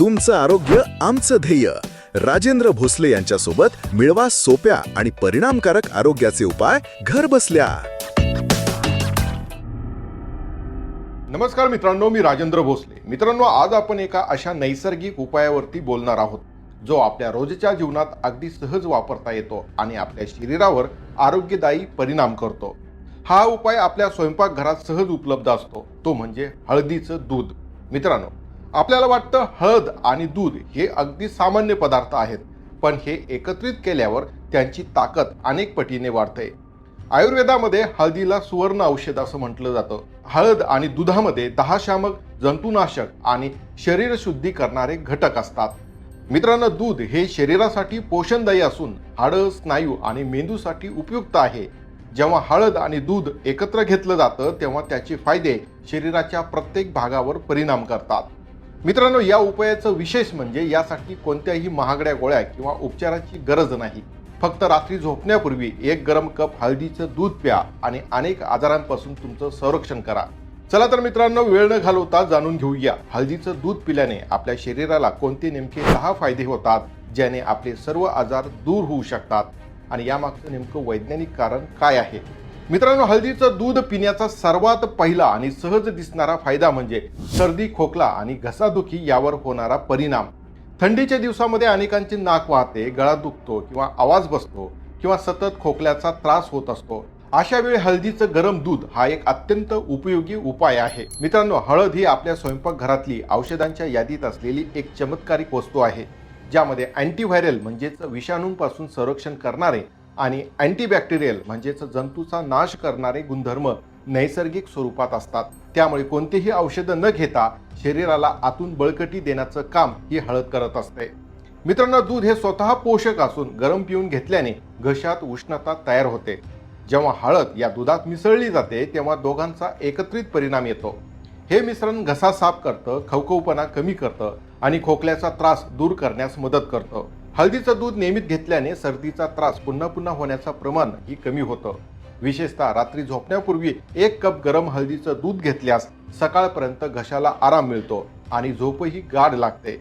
तुमचं आरोग्य आमचं ध्येय. राजेंद्र भोसले यांच्यासोबत मिळवा सोप्या आणि परिणामकारक आरोग्याचे उपाय घर बसल्या. नमस्कार मित्रांनो मी राजेंद्र भोसले. मित्रांनो आज आपण एका अशा नैसर्गिक उपायावरती बोलणार आहोत जो आपल्या रोजच्या जीवनात अगदी सहज वापरता येतो आणि आपल्या शरीरावर आरोग्यदायी परिणाम करतो. हा उपाय आपल्या स्वयंपाकघरात सहज उपलब्ध असतो. तो म्हणजे हळदीचं दूध. मित्रांनो आपल्याला वाटतं हळद आणि दूध हे अगदी सामान्य पदार्थ आहेत पण हे एकत्रित केल्यावर त्यांची ताकद अनेक पटीने वाढते. आयुर्वेदामध्ये हळदीला सुवर्ण औषध असं म्हटलं जातं. हळद आणि दुधामध्ये दहा शामक जंतुनाशक आणि शरीर शुद्धी करणारे घटक असतात. मित्रांनो दूध हे शरीरासाठी पोषणदायी असून हाडं स्नायू आणि मेंदूसाठी उपयुक्त आहे. जेव्हा हळद आणि दूध एकत्र घेतलं जातं तेव्हा त्याचे फायदे शरीराच्या प्रत्येक भागावर परिणाम करतात. मित्रांनो या उपायाचं विशेष म्हणजे यासाठी कोणत्याही महागड्या गोळ्या किंवा उपचाराची गरज नाही. फक्त रात्री झोपण्यापूर्वी एक गरम कप हळदीचं दूध प्या आणि अनेक आजारांपासून तुमचं संरक्षण करा. चला तर मित्रांनो वेळ न घालवता जाणून घेऊया. हळदीचं दूध पिल्याने आपल्या शरीराला कोणते नेमके दहा फायदे होतात ज्याने आपले सर्व आजार दूर होऊ शकतात? आणि यामागचं नेमकं वैज्ञानिक कारण काय आहे? मित्रांनो हळदीचं दूध पिण्याचा सर्वात पहिला आणि सहज दिसणारा फायदा म्हणजे सर्दी खोकला आणि घसादुखी यावर होणारा परिणाम. थंडीच्या दिवसामध्ये अनेकांची नाक वाहते गळा दुखतो किंवा आवाज बसतो किंवा सतत खोकल्याचा त्रास होत असतो. अशा वेळी हळदीचं गरम दूध हा एक अत्यंत उपयोगी उपाय आहे. मित्रांनो हळद ही आपल्या स्वयंपाकघरातली औषधांच्या यादीत असलेली एक चमत्कारिक वस्तू आहे ज्यामध्ये अँटीव्हायरल म्हणजेच विषाणूंपासून संरक्षण करणारे आणि अँटीबॅक्टेरियल म्हणजेच जंतूचा नाश करणारे गुणधर्म नैसर्गिक स्वरूपात असतात. त्यामुळे कोणतेही औषधं न घेता शरीराला आतून बळकटी देण्याचं काम ही हळद करत असते. मित्रांनो दूध हे स्वतः पोषक असून गरम पिऊन घेतल्याने घशात उष्णता तयार होते. जेव्हा हळद या दुधात मिसळली जाते तेव्हा दोघांचा एकत्रित परिणाम येतो. हे मिश्रण घसा साफ करतं खवखवपणा कमी करतं आणि खोकल्याचा त्रास दूर करण्यास मदत करतं. हळदीचं दूध नियमित घेतल्याने सर्दीचा त्रास पुन्हा पुन्हा होण्याचं प्रमाण ही कमी होतं. विशेषतः रात्री झोपण्यापूर्वी एक कप गरम हळदीचं दूध घेतल्यास सकाळपर्यंत घशाला आराम मिळतो आणि झोपही गाढ लागते.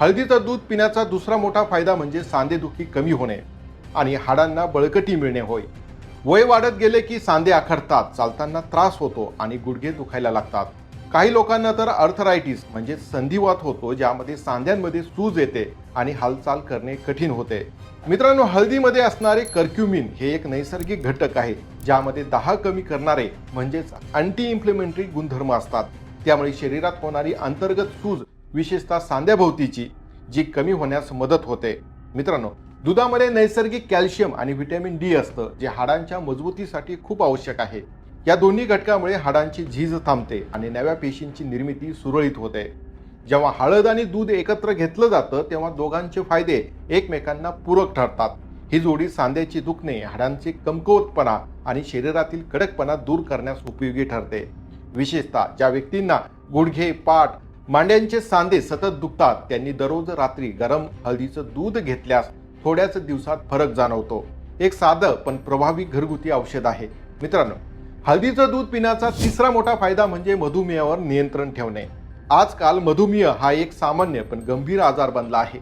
हळदीचं दूध पिण्याचा दुसरा मोठा फायदा म्हणजे सांधेदुखी कमी होणे आणि हाडांना बळकटी मिळणे होय. वय वाढत गेले की सांधे आखडतात चालताना त्रास होतो आणि गुडघे दुखायला लागतात. काही लोकांना तर अर्थरायटिस म्हणजे संधिवात होतो ज्यामध्ये सांध्यांमध्ये सूज येते आणि हालचाल करणे कठीण होते. मित्रांनो हळदीमध्ये असणारे कर्क्युमिन हे एक नैसर्गिक घटक आहे ज्यामध्ये दाह कमी करणारे म्हणजेच अँटी इम्प्लिमेंटरी गुणधर्म असतात. त्यामुळे शरीरात होणारी अंतर्गत सूज विशेषतः सांध्याभोवतीची जी कमी होण्यास मदत होते. मित्रांनो दुधामध्ये नैसर्गिक कॅल्शियम आणि व्हिटॅमिन डी असतं जे हाडांच्या मजबूतीसाठी खूप आवश्यक आहे. या दोन्ही घटकामुळे हाडांची झीज थांबते आणि नव्या पेशींची निर्मिती सुरळीत होते. जेव्हा हळद आणि दूध एकत्र घेतलं जातं तेव्हा दोघांचे फायदे एकमेकांना पूरक ठरतात. ही जोडी सांध्याची दुखणे हाडांचे कमकुवतपणा आणि शरीरातील कडकपणा दूर करण्यास उपयोगी ठरते. विशेषतः ज्या व्यक्तींना गुडघे पाठ मांड्यांचे सांधे सतत दुखतात त्यांनी दररोज रात्री गरम हळदीचं दूध घेतल्यास थोड्याच दिवसात फरक जाणवतो. एक साधं पण प्रभावी घरगुती औषध आहे. मित्रांनो हळदीचं दूध पिण्याचा तिसरा मोठा फायदा म्हणजे मधुमेहावर नियंत्रण ठेवणे. आजकाल मधुमेह हा एक सामान्य पण गंभीर आजार बनला आहे.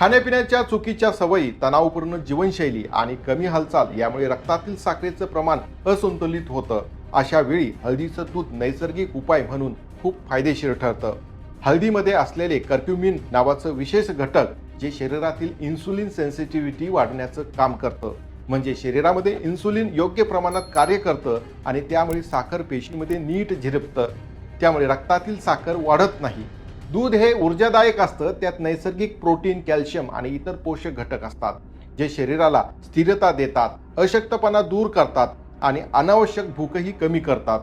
खाण्यापिण्याच्या चुकीच्या सवयी तणावपूर्ण जीवनशैली आणि कमी हालचाल यामुळे रक्तातील साखरेचं प्रमाण असंतुलित होतं. अशा वेळी हळदीचं दूध नैसर्गिक उपाय म्हणून खूप फायदेशीर ठरतं. हळदीमध्ये असलेले कर्क्युमिन नावाचं विशेष घटक जे शरीरातील इन्सुलिन सेन्सिटिव्हिटी वाढण्याचं काम करतं. म्हणजे शरीरामध्ये इन्सुलिन योग्य प्रमाणात कार्य करतं आणि त्यामुळे साखर पेशीमध्ये नीट झिरपतं. त्यामुळे रक्तातील साखर वाढत नाही. दूध हे ऊर्जादायक असतं त्यात नैसर्गिक प्रोटीन कॅल्शियम आणि इतर पोषक घटक असतात जे शरीराला स्थिरता देतात अशक्तपणा दूर करतात आणि अनावश्यक भूकही कमी करतात.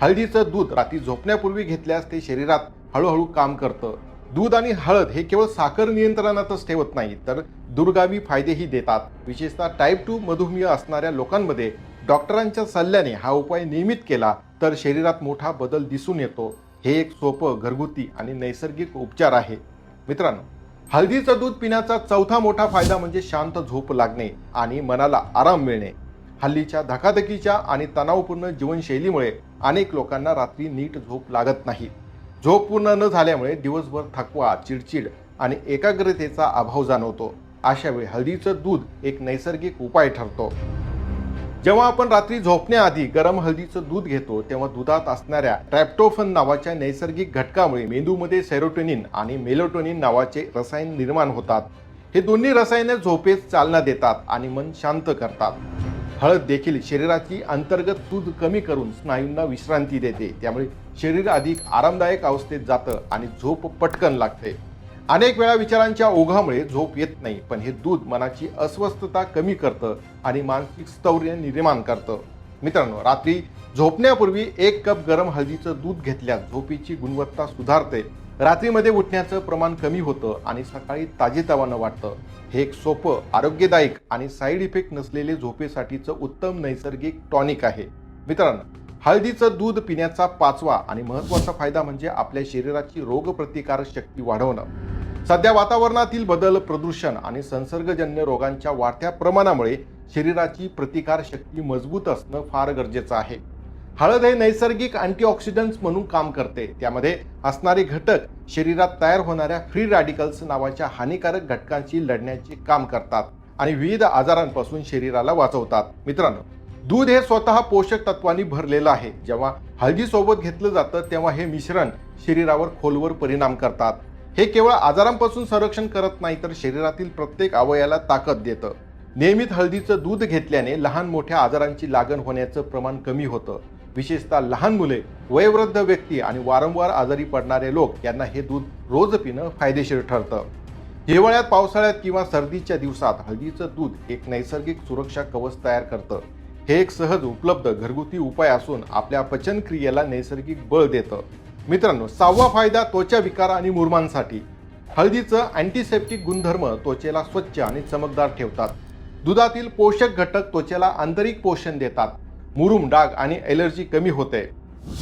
हळदीचं दूध रात्री झोपण्यापूर्वी घेतल्यास ते शरीरात हळूहळू काम करतं. दूध आणि हळद हे केवळ साखर नियंत्रणातच ठेवत नाही तर दूरगामी फायदेही देतात. विशेषतः टाईप टू मधुमेह असणाऱ्या लोकांमध्ये डॉक्टरांच्या सल्ल्याने हा उपाय नियमित केला तर शरीरात मोठा बदल दिसून येतो. हे एक सोपं घरगुती आणि नैसर्गिक उपचार आहे. मित्रांनो हळदीचं दूध पिण्याचा चौथा मोठा फायदा म्हणजे शांत झोप लागणे आणि मनाला आराम मिळणे. हल्लीच्या धकाधकीच्या आणि तणावपूर्ण जीवनशैलीमुळे अनेक लोकांना रात्री नीट झोप लागत नाही. झोप पूर्ण न झाल्यामुळे दिवसभर थकवा चिडचिड आणि एकाग्रतेचा अभाव जाणवतो. अशा वेळी हळदीचं दूध एक नैसर्गिक उपाय ठरतो. जेव्हा आपण रात्री झोपण्याआधी गरम हळदीचं दूध घेतो तेव्हा दुधात असणाऱ्या ट्रॅप्टोफन नावाच्या नैसर्गिक घटकामुळे मेंदूमध्ये सेरोटोनिन आणि मेलोटोनिन नावाचे रसायन निर्माण होतात. हे दोन्ही रसायने झोपेस चालना देतात आणि मन शांत करतात. हळद देखील शरीराची अंतर्गत दूध कमी करून स्नायूंना विश्रांती देते. त्यामुळे शरीर अधिक आरामदायक अवस्थेत जातं आणि झोप पटकन लागते. अनेक वेळा विचारांच्या ओघामुळे झोप येत नाही पण हे दूध मनाची अस्वस्थता कमी करतं आणि मानसिक स्थौर्य निर्माण करतं. मित्रांनो रात्री झोपण्यापूर्वी एक कप गरम हळदीचं दूध घेतल्यास झोपेची गुणवत्ता सुधारते. रात्रीमध्ये उठण्याचं प्रमाण कमी होतं आणि सकाळी ताजेतवानं वाटतं. हे एक सोपं आरोग्यदायक आणि साईड इफेक्ट नसलेले झोपेसाठीचं उत्तम नैसर्गिक टॉनिक आहे. मित्रांनो हळदीचं दूध पिण्याचा पाचवा आणि महत्त्वाचा फायदा म्हणजे आपल्या शरीराची रोगप्रतिकारक शक्ती वाढवणं. सध्या वातावरणातील बदल प्रदूषण आणि संसर्गजन्य रोगांच्या वाढत्या प्रमाणामुळे शरीराची प्रतिकार शक्ती मजबूत असणं फार गरजेचं आहे. हळद हे नैसर्गिक अँटीऑक्सिडंट्स म्हणून काम करते. त्यामध्ये असणारे घटक शरीरात तयार होणाऱ्या फ्री रॅडिकल्स नावाच्या हानिकारक घटकांशी लढण्याचे काम करतात आणि विविध आजारांपासून शरीराला वाचवतात. मित्रांनो दूध हे स्वतः पोषक तत्वांनी भरलेलं आहे. जेव्हा हळदीसोबत घेतलं जातं तेव्हा हे मिश्रण शरीरावर खोलवर परिणाम करतात. हे केवळ आजारांपासून संरक्षण करत नाही तर शरीरातील प्रत्येक अवयवाला ताकद देतं. नियमित हळदीचं दूध घेतल्याने लहान मोठ्या आजारांची लागण होण्याचं प्रमाण कमी होतं. विशेषतः लहान मुले वयवृद्ध व्यक्ती आणि वारंवार आजारी पडणारे लोक यांना हे दूध रोज पिणं फायदेशीर ठरतं. हिवाळ्यात पावसाळ्यात किंवा सर्दीच्या दिवसात हळदीचं दूध एक नैसर्गिक सुरक्षा कवच तयार करतं. हे एक सहज उपलब्ध घरगुती उपाय असून आपल्या पचनक्रियेला नैसर्गिक बळ देतं. मित्रांनो सहावा फायदा त्वचा विकार आणि मुरमांसाठी. हळदीचं अँटीसेप्टिक गुणधर्म त्वचेला स्वच्छ आणि चमकदार ठेवतात. दुधातील पोषक घटक त्वचेला आंतरिक पोषण देतात. मुरुम डाग आणि एलर्जी कमी होते.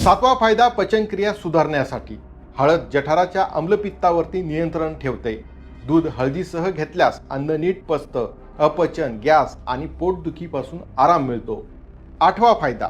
सातवा फायदा पचनक्रिया सुधारण्यासाठी. हळद जठाराच्या आम्लपित्तावरती नियंत्रण ठेवते. दूध हळदीसह घेतल्यास अन्न नीट पचतं. अपचन गॅस आणि पोटदुखीपासून आराम मिळतो. आठवा फायदा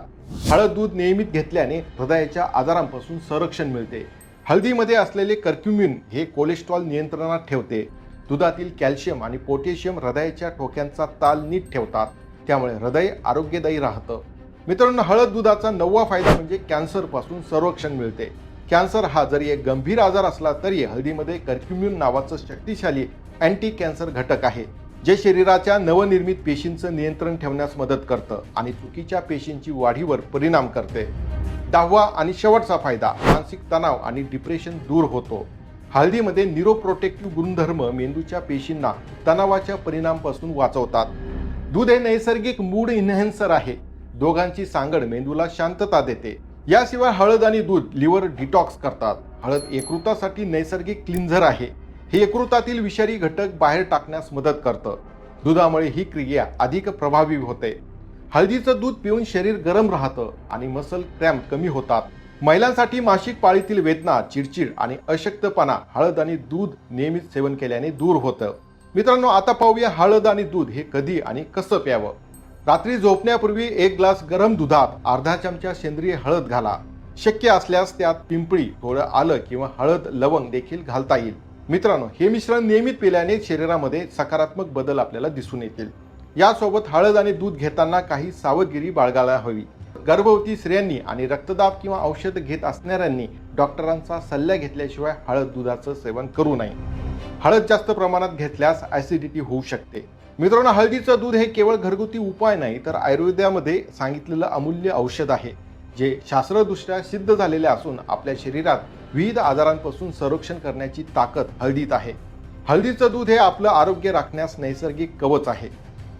हळद दूध नियमित घेतल्याने हृदयाच्या आजारांपासून संरक्षण मिळते. हळदीमध्ये असलेले कर्क्युमिन हे कोलेस्ट्रॉल नियंत्रणात ठेवते. दुधातील कॅल्शियम आणि पोटॅशियम हृदयाच्या ठोक्यांचा ताल नीट ठेवतात. त्यामुळे हृदय आरोग्यदायी राहतं. मित्रांनो हळद दुधाचा नववा फायदा म्हणजे कॅन्सरपासून संरक्षण मिळते. कॅन्सर हा जरी एक गंभीर आजार असला तरी हळदीमध्ये कर्क्युम्यून नावाचं शक्तिशाली अँटी कॅन्सर घटक आहे. जे शरीराच्या नवनिर्मित पेशींचं नियंत्रण ठेवण्यास मदत करतं आणि चुकीच्या पेशींची वाढीवर परिणाम करते. दहावा आणि शेवटचा फायदा मानसिक तणाव आणि डिप्रेशन दूर होतो. हळदीमध्ये निरोप्रोटेक्टिव्ह गुणधर्म मेंदूच्या पेशींना तणावाच्या परिणामापासून वाचवतात. दूध हे नैसर्गिक मूड इन्हेन्सर आहे. दोघांची सांगड मेंदूला शांतता देते. याशिवाय हळद आणि दूध लिव्हर डिटॉक्स करतात. हळद एकरूतासाठी नैसर्गिक क्लिन्झर आहे. हे यकृतातील विषारी घटक बाहेर टाकण्यास मदत करतं. दुधामुळे ही क्रिया अधिक प्रभावी होते. हळदीचं दूध पिऊन शरीर गरम राहतं आणि मसल क्रॅम्प कमी होतात. महिलांसाठी मासिक पाळीतील वेदना चिडचिड आणि अशक्तपणा हळद आणि दूध नियमित सेवन केल्याने दूर होतं. मित्रांनो आता पाहूया हळद आणि दूध हे कधी आणि कसं प्यावं? रात्री झोपण्यापूर्वी एक ग्लास गरम दुधात अर्धा चमचा सेंद्रिय हळद घाला. शक्य असल्यास त्यात पिंपळी थोडं आलं किंवा हळद लवंग देखील घालता येईल. मित्रांनो हे मिश्रण नियमित पिल्याने शरीरामध्ये सकारात्मक बदल आपल्याला दिसून येतील. यासोबत हळद आणि दूध घेताना काही सावधगिरी बाळगायला हवी. गर्भवती स्त्रियांनी आणि रक्तदाब किंवा औषध घेत असणाऱ्यांनी डॉक्टरांचा सल्ला घेतल्याशिवाय हळद दुधाचं सेवन करू नये. हळद जास्त प्रमाणात घेतल्यास ॲसिडिटी होऊ शकते. मित्रांनो हळदीचं दूध हे केवळ घरगुती उपाय नाही तर आयुर्वेदामध्ये सांगितलेलं अमूल्य औषध आहे जे शास्त्रदृष्ट्या सिद्ध झालेले असून आपल्या शरीरात विविध आजारांपासून संरक्षण करण्याची ताकद हळदीत आहे. हळदीचं दूध हे आपलं आरोग्य राखण्यास नैसर्गिक कवच आहे.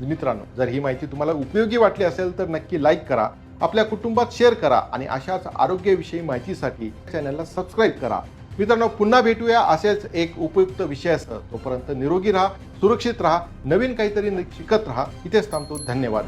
मित्रांनो जर ही माहिती तुम्हाला उपयोगी वाटली असेल तर नक्की लाईक करा आपल्या कुटुंबात शेअर करा आणि अशाच आरोग्यविषयी माहितीसाठी चॅनलला सबस्क्राईब करा. मित्रांनो पुन्हा भेटूया असेच एक उपयुक्त विषय असतं तोपर्यंत निरोगी राहा सुरक्षित राहा नवीन काहीतरी शिकत राहा. इथेच थांबतो. धन्यवाद.